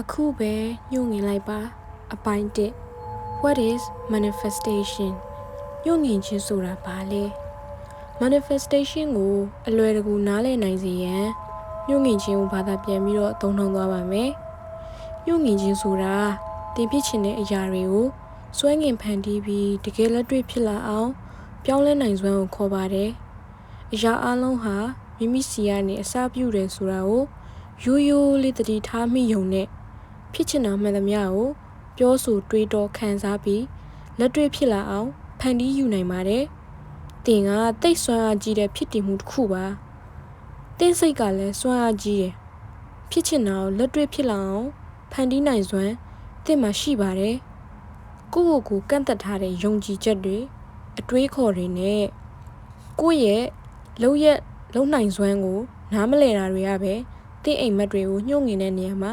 အခုပဲညှို့ငင်လိုက်ပါ အပိုင်း1 What is manifestation ညှို့ငင်ခြင်းဆိုတာဘာလဲ manifestation ကိုအလွယ်တကူနားလည်နိုင်စေရန်ညှို့ငင်ခြင်းကိုဘာသာပြန်ပြီးတော့သုံးနှုံသွားပါမယ်ညှို့ငင်ခြင်းဆိုတာတင်ဖြစ်ချင်တဲ့အရာတွေကိုစွဲငင်ဖန်တီးပြီးတကယ်လက်တွေ့ဖြစ်လာအောင် ပြောင်းလဲနိုင်စွမ်းကိုခေါ်ပါတယ်အရာအလုံးဟာမိမိစီကနေအစပြုတယ်ဆိုတာကိုရိုးရိုးလေးတတိထားမိယုံနဲ့ ဖြစ်ချင်တာမှန်သမျှကိုပြောဆိုတွေးတောခံစားပြီးလက်တွေ့ဖြစ်လာအောင်ဖန်တီးယူနိုင်ပါတယ်။တင်ကတိတ်ဆွမ်းအားကြီးတဲ့ဖြစ်တည်မှုတစ်ခုပါ။တင်းစိတ်ကလည်းဆွမ်းအားကြီးတယ်။ဖြစ်ချင်တာကိုလက်တွေ့ဖြစ်လာအောင်ဖန်တီးနိုင်စွမ်းတင့်မှာရှိပါတယ်။ကိုယ့်ကိုယ်ကိုကန့်သက်ထားတဲ့ယုံကြည်ချက်တွေအတွေးခေါ်တွေနဲ့ကိုယ့်ရဲ့လုံရက်လုံနိုင်စွမ်းကိုနားမလည်တာတွေကပဲတင့်အိမ်မက်တွေကိုညှို့ငင်တဲ့နေရာမှာ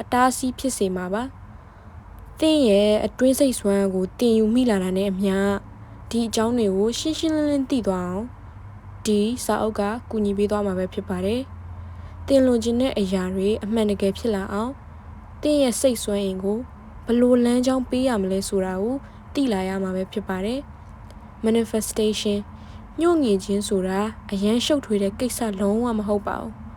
အတားအဆီးဖြစ်စေမှာပါ။တင့်ရဲ့အတွင်းစိတ်စွမ်းကိုတင်ယူမိလာတာနဲ့အမျှဒီအကြောင်းတွေကိုရှင်းရှင်းလင်းလင်းသိသွားအောင်ဒီစာအုပ်ကကူညီပေးသွားမှာပဲဖြစ်ပါတယ်။တင်လွန်ခြင်းတဲ့အရာတွေအမှန်တကယ်ဖြစ်လာအောင်တင့်ရဲ့စိတ်စွမ်းအင်ကိုဘလို့လမ်းကြောင်းပေးရမလဲဆိုတာကိုသိလာရမှာပဲဖြစ်ပါတယ်။ manifestation ညှို့ငင်ခြင်းဆိုတာအရန်ရှုပ်ထွေးတဲ့ကိစ္စလုံးဝမဟုတ်ပါဘူး။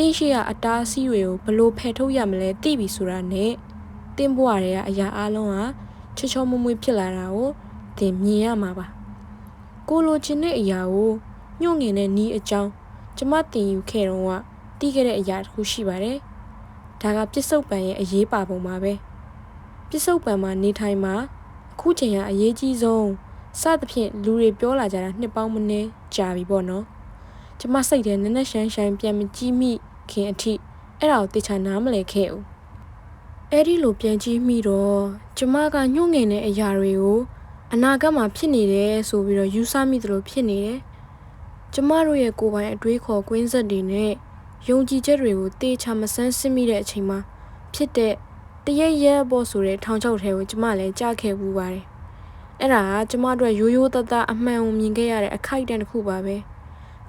တင်းရှိရအတားအဆီးတွေကိုဘလို့ဖယ်ထုတ်ရမလဲသိပြီဆိုတာနဲ့တင်းဘွားတွေကအရာအလုံးဟာချေချောမွမွေဖြစ်လာတာကိုတင်မြင်ရမှာပါ။ကိုလိုချင်တဲ့အရာကိုညှို့ငင်တဲ့နီးအကြောင်းကျမတင်ယူခဲ့တော့ကတီးခဲ့တဲ့အရာတစ်ခုရှိပါတယ်။ဒါကပြစ္ဆုတ်ပံရဲ့အရေးပါပုံပါပဲ။ပြစ္ဆုတ်ပံမှာနေထိုင်မှာအခုချိန်ကအရေးကြီးဆုံးစသဖြင့်လူတွေပြောလာကြတာနှစ်ပေါင်းမနည်းကြာပြီပေါ့နော် ကျမစိတ်ထဲနက်နက်ရှိုင်းရှိုင်းပြန်မကြည့်မိခင်အထိအဲ့ဒါကိုတေချာနားမလဲခဲ့ဦးအဲ့ဒီလိုပြန်ကြည့်မိတော့ကျမကညှို့ငင်တဲ့အရာတွေကိုအနာဂတ်မှာဖြစ်နေတယ်ဆိုပြီးတော့ယူဆမိသလိုဖြစ်နေတယ်ကျမတို့ရဲ့ကိုယ်ပိုင်အတွေးခေါ်ကွင်းဆက်တွေနဲ့ယုံကြည်ချက်တွေကိုတေချာမဆန်းစစ်မိတဲ့အချိန်မှာဖြစ်တဲ့တရက်ရက်ပေါ်ဆိုတဲ့ထောင်ချောက်ထဲကိုကျမလည်းကြားခဲ့ပူပါတယ်အဲ့ဒါကကျမတို့ရိုးရိုးသားသားအမှန်ကိုမြင်ခဲ့ရတဲ့အခိုက်အတန့်တစ်ခုပါပဲ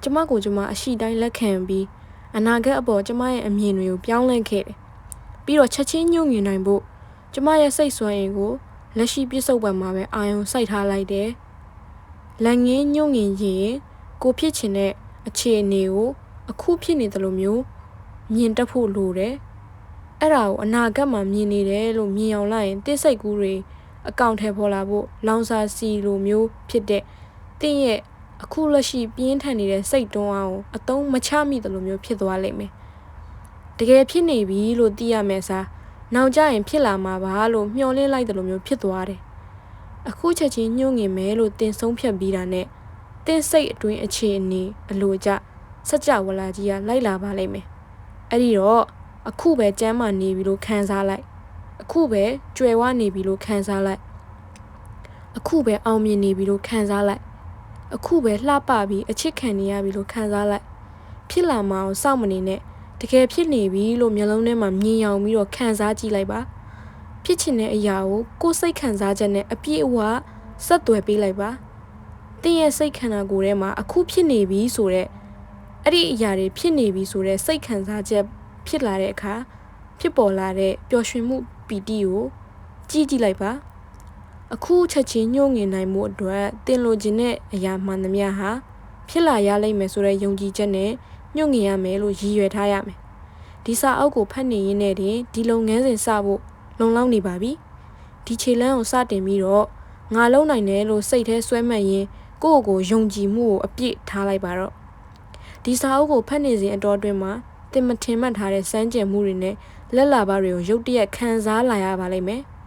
ကျမကိုကျမအရှိတိုင်းလက်ခံပြီးအနာဂတ်အပေါ်ကျမရဲ့အမြင်တွေကိုပြောင်းလဲခဲ့တယ်ပြီးတော့ချက်ချင်းညှို့ငင်နိုင်ဖို့ကျမရဲ့စိတ်ဆွမ်းအင်ကိုလက်ရှိပြစ်စုံပံမှာပဲအာယုံစိုက်ထားလိုက်တယ်လက်ငင်းညှို့ငင်ရင်ကိုဖြစ်ချင်တဲ့အခြေအနေကိုအခုဖြစ်နေတယ်လို့မျိုးမြင်တတ်ဖို့လိုတယ်အဲ့ဒါကိုအနာဂတ်မှာမြင်နေတယ်လို့မြင်အောင်လိုက်ရင်တိစိတ်ကူးတွေအကောင့်ထဲပေါ်လာဖို့လောင်စာစီလိုမျိုးဖြစ်တဲ့တင့်ရဲ့ အခုလက်ရှိပြင်းထန်နေတဲ့စိတ်တွန်းအားကိုအတုံးမချမိတယ်လို့မျိုးဖြစ်သွားလိမ့်မယ်တကယ်ဖြစ်နေပြီလို့သိရမယ်စားနောက်ကျရင်ဖြစ်လာမှာပါလို့မျှော်လင့်လိုက်တယ်လို့မျိုးဖြစ်သွားတယ်အခုချက်ချင်းညှို့ငင်မယ်လို့တင်ဆုံးဖြတ်ပြီးတာနဲ့တင်းစိတ်အတွင်းအခြေအနေအလိုကျစကြဝဠာကြီးကလိုက်လာပါလိမ့်မယ်အဲ့ဒီတော့အခုပဲကျမ်းမာနေပြီလို့ခံစားလိုက် အခုပဲကြွယ်ဝနေပြီလို့ခံစားလိုက် အခုပဲအောင်မြင်နေပြီလို့ခံစားလိုက် အခုပဲလှပပြီးအချစ်ခံနေရပြီလို့ခံစားလိုက်ဖြစ်လာမအောင်စောင့်မနေနဲ့တကယ်ဖြစ်နေပြီလို့မျက်လုံးထဲမှာမြင်ရောင်ပြီးတော့ခံစားကြည့်လိုက်ပါဖြစ်ချင်တဲ့အရာကိုကိုယ်စိတ်ခံစားချက်နဲ့အပြည့်အဝဆက်သွယ်ပေးလိုက်ပါတင်းရဲ့စိတ်ခန္ဓာကိုယ်ထဲမှာအခုဖြစ်နေပြီဆိုတော့အဲ့ဒီအရာတွေဖြစ်နေပြီဆိုတော့စိတ်ခံစားချက်ဖြစ်လာတဲ့အခါဖြစ်ပေါ်လာတဲ့ပျော်ရွှင်မှုပီတိကိုကြည့်ကြည့်လိုက်ပါ အခုချက်ချင်းညှို့ငင်နိုင်မှုအတွက်တင်လိုချင်တဲ့အရာမှန်သမျှဟာဖြစ်လာရလိမ့်မယ်ဆိုတဲ့ယုံကြည်ချက်နဲ့ညှို့ငင်ရမယ်လို့ရည်ရွယ်ထားရမယ်ဒီစာအုပ်ကိုဖတ်နေရင်းနဲ့တင်ဒီလုပ်ငန်းစဉ်စဖို့လုံလောက်နေပါပြီဒီခြေလမ်းကိုစတင်ပြီးတော့ငါလုံနိုင်တယ်လို့စိတ်ထဲဆွဲမှတ်ရင်ကိုယ့်ကိုယ်ယုံကြည်မှုကိုအပြည့်ထားလိုက်ပါတော့ဒီစာအုပ်ကိုဖတ်နေစဉ်အတော်အတွင်းမှာတင်မထင်မှတ်ထားတဲ့စမ်းကြံမှုတွေနဲ့လက်လာပါတွေကိုရုတ်တရက်ခံစားလာရပါလိမ့်မယ်။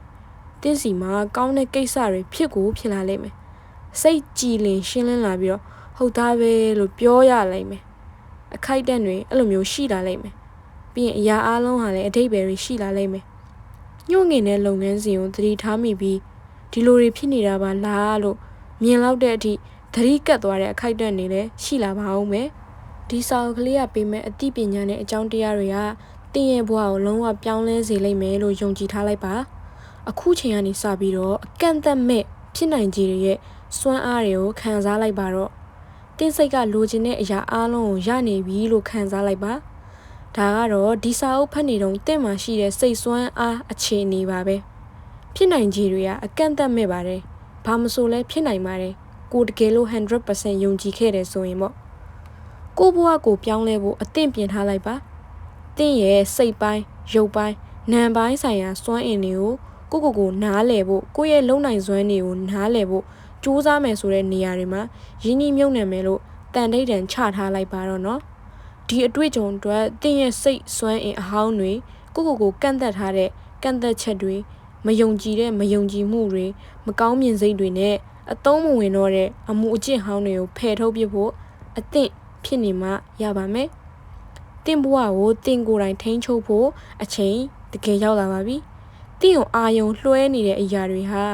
တင့်စီမှာကောင်းတဲ့ကိစ္စတွေဖြစ်ကိုဖြစ်လာလိမ့်မယ်။စိတ်ကြည်လင်ရှင်းလင်းလာပြီးတော့ဟုတ်သားပဲလို့ပြောရလိမ့်မယ်။အခိုက်အတန့်တွေအဲ့လိုမျိုးရှိလာလိမ့်မယ်။ပြီးရင်အရာအလုံးဟာလည်းအထိပ္ပယ်တွေရှိလာလိမ့်မယ်။ညှို့ငင်တဲ့လုပ်ငန်းစဉ်ကိုသတိထားမိပြီးဒီလိုတွေဖြစ်နေတာပါလားလို့မြင်လောက်တဲ့အထိသတိကပ်သွားတဲ့အခိုက်အတန့်တွေလည်းရှိလာပါဦးမယ်။ဒီစာအုပ်ကလေးကပေးမဲ့အသိပညာနဲ့အကြောင်းတရားတွေကတင်းရဲ့ဘဝကိုလုံးဝပြောင်းလဲစေလိမ့်မယ်လို့ယုံကြည်ထားလိုက်ပါ အခုချိန်ကနေစပြီးတော့အကန့်အသတ်မဲ့ဖြစ်နိုင်ခြေတွေရဲ့စွမ်းအားတွေကိုခံစားလိုက်ပါတော့တင်းစိတ်ကလိုချင်တဲ့အရာအလုံးကိုရနေပြီလို့ခံစားလိုက်ပါဒါကတော့ဒီစာအုပ်ဖတ်နေတော့တင့်မှာရှိတဲ့စိတ်ဆွမ်းအားအခြေအနေပါပဲဖြစ်နိုင်ခြေတွေကအကန့်အသတ်မဲ့ပါတယ်ဘာမဆိုလဲဖြစ်နိုင်ပါတယ်ကိုတကယ်လို့100%ယုံကြည်ခဲ့တယ်ဆိုရင်ပေါ့ကိုဘဝကိုပြောင်းလဲဖို့အသင့်ပြင်ထားလိုက်ပါတင့်ရဲ့စိတ်ပိုင်းရုပ်ပိုင်းနာမ်ပိုင်းဆိုင်ရာစွမ်းအင်တွေကို ကိုကိုကိုနားလည်ဖို့ကိုယ့်ရဲ့လုံနိုင်စွမ်းတွေကိုနားလည်ဖို့စူးစမ်းမယ်ဆိုတဲ့နေရာတွေမှာရင်းနှီးမြုပ်နှံမယ်လို့တန်တိတ်တန်ချထားလိုက်ပါတော့နော်ဒီအတွေ့အကြုံအတွက်တင်းရဲ့စိတ်စွမ်းအင်အဟောင်းတွေကိုကိုကိုကန့်သက်ထားတဲ့ကန့်သက်ချက်တွေမယုံကြည်တဲ့မယုံကြည်မှုတွေမကောင်းမြင်စိတ်တွေနဲ့အသုံးမဝင်တော့တဲ့အမှုအကျင့်ဟောင်းတွေကိုဖယ်ထုတ်ပြဖို့အသင့်ဖြစ်နေမှရပါမယ်တင့်ဘဝကိုတင့်ကိုယ်တိုင်ထိန်းချုပ်ဖို့အချိန်တကယ်ရောက်လာပါပြီ တင့်ကိုအာယုံလွှဲနေတဲ့အရာတွေဟာ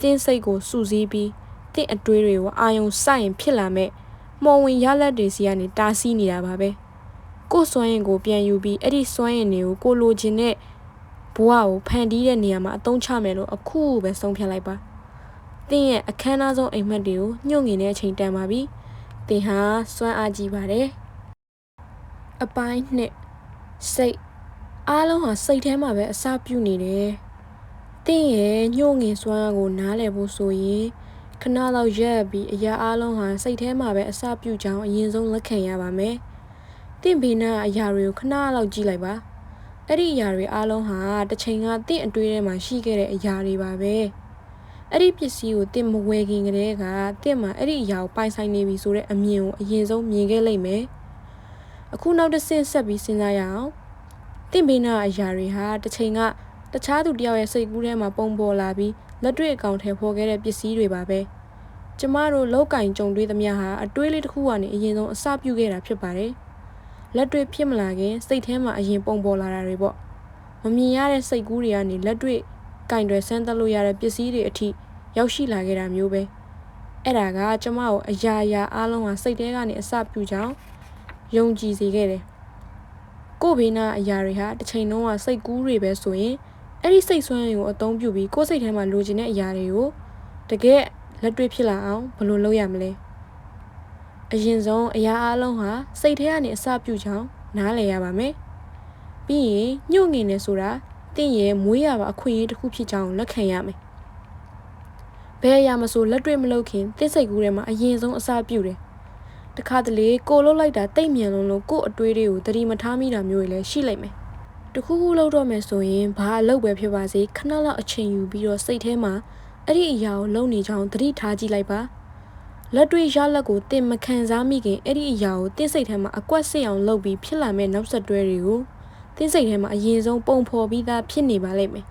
တင်းစိတ်ကိုစူးစီးပြီးတင့်အတွေးတွေကိုအာယုံစိုက်ရင်ဖြစ်လာမဲ့မော်ဝင်ရလက်တွေစီကနေတားဆီးနေတာပါပဲကိုယ်စွမ်းရင်ကိုပြန်ယူပြီးအဲ့ဒီစွမ်းရင်တွေကိုကိုလိုချင်တဲ့ဘဝကိုဖန်တီးတဲ့နေရာမှာအသုံးချမယ်လို့အခုပဲဆုံးဖြတ်လိုက်ပါတင်းရဲ့အခမ်းအနားဆုံးအိမ်မက်တွေကိုညှို့ငင်တဲ့အချိန်တန်ပါပြီတင်းဟာစွမ်းအားကြီးပါတယ်အပိုင်းနှစ်စိတ် အားလုံးဟာစိတ်ထဲမှာပဲအစပြုနေတယ်တင်းရဲ့ညှို့ငင်စွမ်းအားကိုနားလည်ဖို့ဆိုရင်ခဏလောက်ရက်ပြီးအရာအလုံးဟာစိတ်ထဲမှာပဲအစပြုကြောင်းအရင်ဆုံးလက်ခံရပါမယ်။တင့်ဘေးနာအရာတွေကိုခဏလောက်ကြည့်လိုက်ပါ။အဲ့ဒီအရာတွေအလုံးဟာတစ်ချိန်ကတင့်အတွေးထဲမှာရှိခဲ့တဲ့အရာတွေပါပဲ။အဲ့ဒီပစ္စည်းကိုတင့်မဝယ်ခင်ကတည်းကတင့်မှာအဲ့ဒီအရာကိုပိုင်ဆိုင်နေပြီဆိုတဲ့အမြင်ကိုအရင်ဆုံးမြင်ခဲ့လိမ့်မယ်။အခုနောက်တစ်ဆင့်ဆက်ပြီးစဉ်းစားရအောင်။ တင့်ဘေးနာအရာတွေဟာတစ်ချိန်ကတခြားသူတယောက်ရဲ့စိတ်ကူးထဲမှာပုံပေါ်လာပြီးလက်တွေ့အကောင့်ထဲပေါ်ခဲ့တဲ့ပစ္စည်းတွေပါပဲကျမတို့လောက်ကင်ကြုံတွေ့သမျှဟာအတွေးလေးတစ်ခုကနေအရင်ဆုံးအစပြုခဲ့တာဖြစ်ပါတယ်လက်တွေ့ဖြစ်မလာခင်စိတ်ထဲမှာအရင်ပုံပေါ်လာတာတွေပေါ့မမြင်ရတဲ့စိတ်ကူးတွေကနေလက်တွေ့ကင်တွေဆန်းသက်လို့ရတဲ့ပစ္စည်းတွေအထိရောက်ရှိလာခဲ့တာမျိုးပဲအဲ့ဒါကကျမကိုအရာရာအားလုံးဟာစိတ်ထဲကနေအစပြုကြောင်းယုံကြည်စေခဲ့တယ် ကို့ဘေးနာအရာတွေဟာတစ်ချိန်လုံးကစိတ်ကူးတွေပဲဆိုရင်အဲ့ဒီစိတ်ဆွမ်းကိုအသုံးပြုပြီးကိုယ်စိတ်ထဲမှာလိုချင်တဲ့အရာတွေကိုတကယ်လက်တွေ့ဖြစ်လာအောင်ဘယ်လိုလုပ်ရမလဲအရင်ဆုံးအရာအလုံးဟာစိတ်ထဲကနေအစပြုကြောင်းနားလည်ရပါမယ်ပြီးရင်ညှို့ငင်နေဆိုတာတင့်ရဲ့မွေးရပါအခွင့်အရေးတစ်ခုဖြစ်ကြောင်းလက်ခံရမယ်ဘယ်အရာမဆိုလက်တွေ့မလုပ်ခင်တင့်စိတ်ကူးထဲမှာအရင်ဆုံးအစပြုတယ် တခါတလေကိုလှုပ်လိုက်တာတိတ်မြန်လုံးလို့ကို့အတွေးတွေကိုသတိမထားမိတာမျိုးတွေလည်းရှိလိမ့်မယ်တခုခုလုပ်တော့မယ်ဆိုရင်ဘာအလုပ်ပဲဖြစ်ပါစေခဏလောက်အချိန်ယူပြီးတော့စိတ်ထဲမှာအဲ့ဒီအရာကိုလုပ်နေချောင်းသတိထားကြည့်လိုက်ပါလက်တွေ့ရလက်ကိုတင်မခံစားမိခင်အဲ့ဒီအရာကိုတင်းစိတ်ထဲမှာအကွက်စစ်အောင်လုပ်ပြီးဖြစ်လာမဲ့နောက်ဆက်တွဲတွေကိုတင်းစိတ်ထဲမှာအရင်ဆုံးပုံဖော်ပြီးသားဖြစ်နေပါလိမ့်မယ်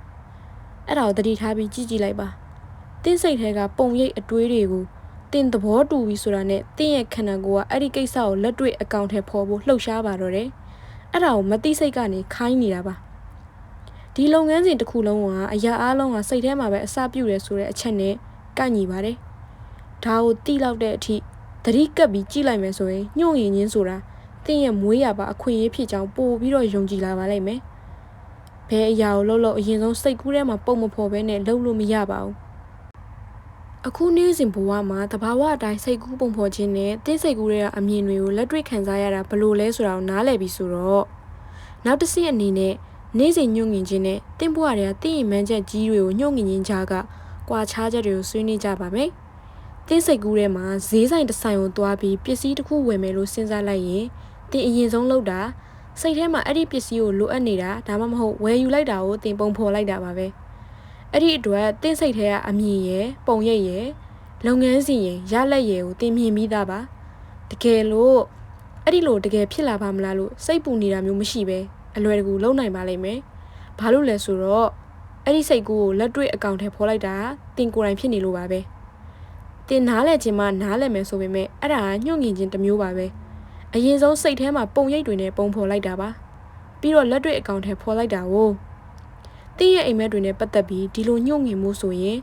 အဲ့ဒါကိုသတိထားပြီးကြည့်ကြည့်လိုက်ပါတင်းစိတ်ထဲကပုံရိပ်အတွေးတွေကို တင်သဘောတူပြီဆိုတာနဲ့တင်းရဲ့ခန္ဓာကိုယ်ကအဲ့ဒီကိစ္စကိုလက်တွေ့အကောင့်ထဲဖော်ဖို့လှုပ်ရှားပါတော့တယ်အဲ့ဒါကိုမသိစိတ်ကနေခိုင်းနေတာပါဒီလုပ်ငန်းစဉ်တစ်ခုလုံးကအရာအလုံးကစိတ်ထဲမှာပဲအစပြုတယ်ဆိုတဲ့အချက်နဲ့ကန့်ညီပါတယ်ဒါကိုတိလောက်တဲ့အထိသတိကပ်ပြီးကြည့်လိုက်မယ်ဆိုရင်ညှို့ရင်ချင်းဆိုတာတင်းရဲ့မွေးရပါအခွင့်အရေးဖြစ်ကြောင်းပို့ပြီးတော့ယုံကြည်လာပါလိမ့်မယ်ဘယ်အရာကိုလုပ်လို့အရင်ဆုံးစိတ်ကူးထဲမှာပုံမဖော်ဘဲနဲ့လုပ်လို့မရပါဘူး အခုနေ့စဉ်ဘဝမှာတဘာဝအတိုင်းစိတ်ကူးပုံဖော်ခြင်းနဲ့တင်းစိတ်ကူးတွေကအမြင်တွေကိုလက်တွေ့ခံစားရတာဘလို့လဲဆိုတာကိုနားလည်ပြီးဆိုတော့နောက်တစ်ဆင့်အနေနဲ့နေ့စဉ်ညှို့ငင်ခြင်းနဲ့တင်းဘဝတွေကတင်းရင်မှန်းချက်ကြီးတွေကိုညှို့ငင်ခြင်းကြားကကွာခြားချက်တွေကိုဆွေးနွေးကြပါမယ်တင်းစိတ်ကူးထဲမှာဈေးဆိုင်တစ်ဆိုင်ကိုသွားပြီးပစ္စည်းတစ်ခုဝယ်မယ်လို့စဉ်းစားလိုက်ရင်တင်းအရင်ဆုံးလုပ်တာစိတ်ထဲမှာအဲ့ဒီပစ္စည်းကိုလိုအပ်နေတာဒါမှမဟုတ်ဝယ်ယူလိုက်တာကိုတင်ပုံဖော်လိုက်တာပါပဲ။ အဲ့ဒီအတွက်တင့်စိတ်ထဲကအမြင်ရယ်ပုံရိပ်ရယ်လုပ်ငန်းစဉ်ရယ်ရလက်ရယ်ကိုတင်မြင်ပြီးသားပါတကယ်လို့အဲ့ဒီလိုတကယ်ဖြစ်လာပါမလားလို့စိတ်ပူနေတာမျိုးမရှိပဲအလွယ်တကူလုံနိုင်ပါလိမ့်မယ်ဘာလို့လဲဆိုတော့အဲ့ဒီစိတ်ကူးကိုလက်တွေ့အကောင့်ထဲဖော်လိုက်တာတင်ကိုယ်တိုင်ဖြစ်နေလို့ပါပဲတင်နားလဲခြင်းမှနားလဲမယ်ဆိုပေမဲ့အဲ့ဒါညှို့ငင်ခြင်းတစ်မျိုးပါပဲအရင်ဆုံးစိတ်ထဲမှာပုံရိပ်တွေနဲ့ပုံဖော်လိုက်တာပါပြီးတော့လက်တွေ့အကောင့်ထဲဖော်လိုက်တာကို တင်းရဲ့အိမ်မက်တွေနဲ့ပတ်သက်ပြီးဒီလိုညှို့ငင်မှုဆိုရင်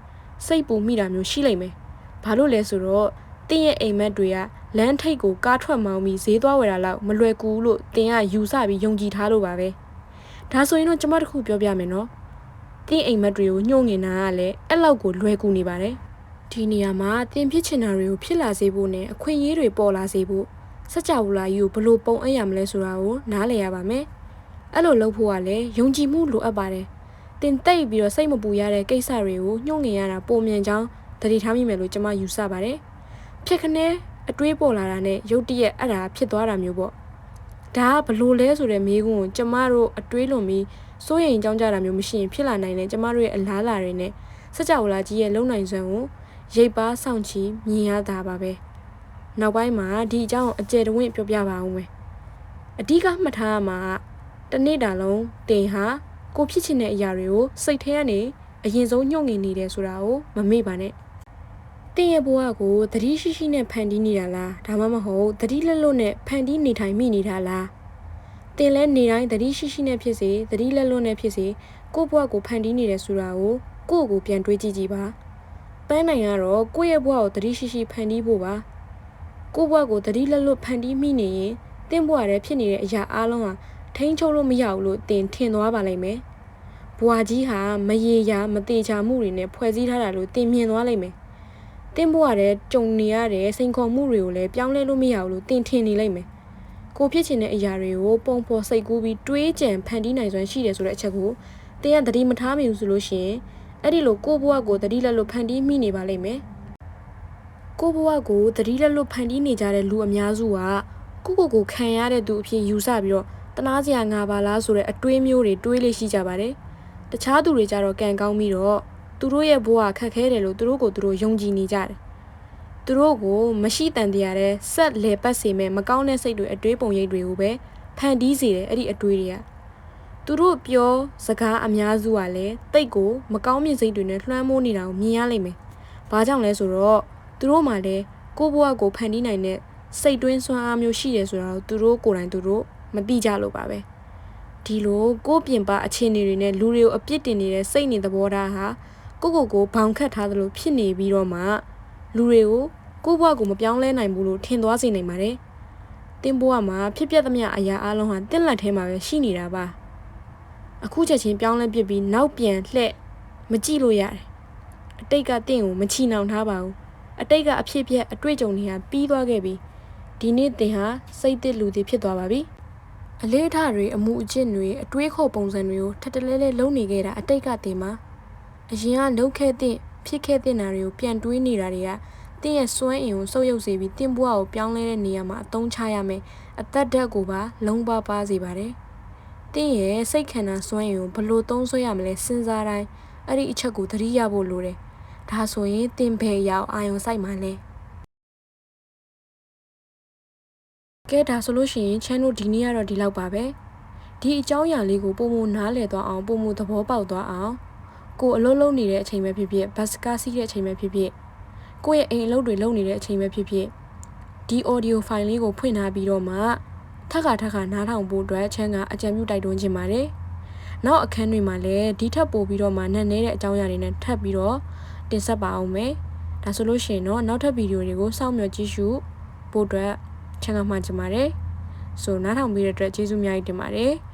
စိတ်ပူမိတာမျိုးရှိလိမ့်မယ်။ဘာလို့လဲဆိုတော့တင်းရဲ့အိမ်မက်တွေကလမ်းထိပ်ကိုကားထွက်မောင်းပြီးဈေးသွားဝယ်တာလောက်မလွယ်ကူလို့တင်းကယူဆပြီးယုံကြည်ထားလို့ပါပဲ။ဒါဆိုရင်တော့ကျွန်မတခုပြောပြမယ်နော်။တင်းအိမ်မက်တွေကိုညှို့ငင်တာကလည်းအဲ့လောက်ကိုလွယ်ကူနေပါတယ်။ဒီနေရာမှာတင်းဖြစ်ချင်တာတွေကိုဖြစ်လာစေဖို့နဲ့အခွင့်အရေးတွေပေါ်လာစေဖို့စကြဝဠာကြီးကိုဘလို့ပုံအပ်ရမလဲဆိုတာကိုနားလည်ရပါမယ်။အဲ့လိုလုပ်ဖို့ကလည်းယုံကြည်မှုလိုအပ်ပါတယ် တင်တိတ်ပြီးတော့စိတ်မပူရတဲ့ကိစ္စတွေကိုညှို့ငင်ရတာပုံမြန်ကြောင်းသတိထားမိမယ်လို့ကျွန်မယူဆပါတယ်ဖြစ်ခနဲ့အတွေးပေါ်လာတာနဲ့ရုတ်တရက်အဲ့ဒါဖြစ်သွားတာမျိုးပေါ့ဒါကဘလို့လဲဆိုတဲ့မေးခွန်းကိုကျမတို့အတွေးလွန်ပြီးစိုးရိမ်ကြောင်းကြတာမျိုးမရှိရင်ဖြစ်လာနိုင်တယ်ကျမတို့ရဲ့အလားအလာတွေနဲ့စကြဝဠာကြီးရဲ့လုံနိုင်စွမ်းကိုရိပ်ပါစောင့်ချီမြင်ရတာပါပဲနောက်ပိုင်းမှာဒီအကြောင်းကိုအကျယ်တဝင့်ပြောပြပါဦးမယ်အဓိကမှတ်ထားရမှာကတစ်နေ့တာလုံးတင်ဟာ ကိုဖြစ်ချင်တဲ့အရာတွေကိုစိတ်ထဲကနေအရင်ဆုံးညှို့ငင်နေတယ်ဆိုတာကိုမမေ့ပါနဲ့တင်ရဲ့ဘဝကိုသတိရှိရှိနဲ့ဖန်တီးနေတာလားဒါမှမဟုတ်သတိလက်လွတ်နဲ့ဖန်တီးနေထိုင်မိနေတာလားတင်လဲနေတိုင်းသတိရှိရှိနဲ့ဖြစ်စေသတိလက်လွတ်နဲ့ဖြစ်စေကိုယ့်ဘဝကိုဖန်တီးနေတယ်ဆိုတာကိုကိုယ့်ကိုပြန်တွေးကြည့်ကြည့်ပါပန်းနိုင်ကတော့ကိုယ့်ရဲ့ဘဝကိုသတိရှိရှိဖန်တီးဖို့ပါကိုယ့်ဘဝကိုသတိလက်လွတ်ဖန်တီးမိနေရင်တင့်ဘဝထဲဖြစ်နေတဲ့အရာအလုံးဟာ ထိန်းချုပ်လို့မရဘူးလို့တင်ထင်သွားပါလိမ့်မယ်ဘဝကြီးဟာမရေရာမတေချာမှုတွေနဲ့ဖွဲ့စည်းထားတာလို့တင်မြင်သွားလိမ့်မယ်တင်းဘွားတဲ့ကြုံနေရတဲ့စိန်ခေါ်မှုတွေကိုလည်းပြောင်းလဲလို့မရဘူးလို့တင်ထင်နေလိမ့်မယ်။ကိုဖြစ်ချင်တဲ့အရာတွေကိုပုံဖော်စိတ်ကူးပြီးတွေးကြံဖန်တီးနိုင်စွမ်းရှိတယ်ဆိုတဲ့အချက်ကိုတင်းကသတိမထားမိဘူးဆိုလို့ရှိရင်အဲ့ဒီလိုကိုဘွားကိုသတိလက်လို့ဖန်တီးမိနေပါလိမ့်မယ်။ကိုဘွားကိုသတိလက်လို့ဖန်တီးနေကြတဲ့လူအများစုကကိုကိုကိုခံရတဲ့သူအဖြစ်ယူဆပြီးတော့ တနာစရာငါပါလားဆိုတဲ့အတွေးမျိုးတွေတွေးလေးရှိကြပါတယ်။တခြားသူတွေကြတော့ကံကောင်းပြီးတော့သူတို့ရဲ့ဘဝခက်ခဲတယ်လို့သူတို့ကိုသူတို့ယုံကြည်နေကြတယ်။သူတို့ကိုမရှိတန်တရားတဲ့ဆက်လေပတ်စေမဲ့မကောင်းတဲ့စိတ်တွေအတွေးပုံရိပ်တွေကိုပဲဖန်တီးစေတယ်အဲ့ဒီအတွေးတွေကသူတို့ပြောစကားအများစုကလည်းတိတ်ကိုမကောင်းမြင်စိတ်တွေနဲ့လွှမ်းမိုးနေတာကိုမြင်ရလိမ့်မယ်။ဘာကြောင့်လဲဆိုတော့သူတို့မှလည်းကိုယ့်ဘဝကိုဖန်တီးနိုင်တဲ့စိတ်တွင်းစွမ်းအားမျိုးရှိတယ်ဆိုတာကိုသူတို့ကိုယ်တိုင်သူတို့ မသိကြလို့ပါပဲ။ဒီလိုကိုယ့်ပြင်ပအခြေအနေတွေနဲ့လူတွေကိုအပြစ်တင်နေတဲ့စိတ်နေသဘောထားဟာကိုကိုကိုဘောင်ခတ်ထားသလိုဖြစ်နေပြီးတော့မှလူတွေကိုကိုယ့်ဘဝကိုမပြောင်းလဲနိုင်ဘူးလို့ထင်သွားစေနိုင်ပါတယ်။တင်းဘဝမှာဖြစ်ပျက်သမျှအရာအလုံးဟာတင့်လက်ထဲမှာပဲရှိနေတာပါ။အခုချက်ချင်းပြောင်းလဲပစ်ပြီးနောက်ပြန်လှည့်မကြည့်လို့ရတယ်။အတိတ်ကတင့်ကိုမချီနှောင်ထားပါဘူး။အတိတ်ကအဖြစ်ပြက်အတွေ့အကြုံတွေကပြီးသွားခဲ့ပြီ။ဒီနေ့တင်ဟာစိတ်သစ်လူတွေဖြစ်သွားပါပြီ။ အလေးထားတွေအမှုအကျင့်တွေအတွေးခေါ်ပုံစံတွေကိုထပ်တလဲလဲလုံးနေခဲ့တာအတိတ်ကတင်မှာအရင်ကလှုပ်ခဲ့တဲ့ဖြစ်ခဲ့တဲ့နာတွေကိုပြန်တွေးနေတာတွေကတင်းရဲ့စွမ်းအင်ကိုဆုပ်ယုပ်စေပြီးတင်းဘွားကိုပြောင်းလဲတဲ့နေရာမှာအသုံးချရမယ်အသက်ဓာတ်ကိုပါလုံးပါပါစေပါတယ်တင်းရဲ့စိတ်ခန္ဓာစွမ်းအင်ကိုဘလို့သုံးဆွဲရမလဲစဉ်းစားတိုင်းအဲ့ဒီအချက်ကိုသတိရဖို့လိုတယ်ဒါဆိုရင်တင်းဘယ်ရောက်အာယုံစိုက်မှလဲ ကဲဒါဆိုလို့ရှိရင် channel ဒီနေ့ကတော့ဒီလောက်ပါပဲဒီအကြောင်းအရာလေးကိုပုံမနားလည်သွားအောင်ပုံမသဘောပေါက်သွားအောင်ကိုအလုပ်လုပ်နေတဲ့အချိန်ပဲဖြစ်ဖြစ်ဘတ်စကားစီးတဲ့အချိန်ပဲဖြစ်ဖြစ်ကိုယ့်ရဲ့အိမ်အလုပ်တွေလုပ်နေတဲ့အချိန်ပဲဖြစ်ဖြစ်ဒီ audio file လေးကိုဖွင့်ထားပြီးတော့မှထက်ခါထက်ခါနားထောင်ဖို့အတွက်ချမ်းကအကြံပြုတိုက်တွန်းခြင်းပါတယ်။နောက်အခန်းတွေမှာလည်းဒီထက်ပိုပြီးတော့မှနက်နေတဲ့အကြောင်းအရာတွေနဲ့ထပ်ပြီးတော့တင်ဆက်ပါအောင်မယ်။ဒါဆိုလို့ရှိရင်တော့နောက်ထပ်ဗီဒီယိုတွေကိုစောင့်မျှော်ကြည့်ရှုဖို့အတွက် ချမ်းကမှချင်ပါတယ်။ဆိုနားထောင်ပြီးတဲ့အတွက်ကျေးဇူးအများကြီးတင်ပါတယ်။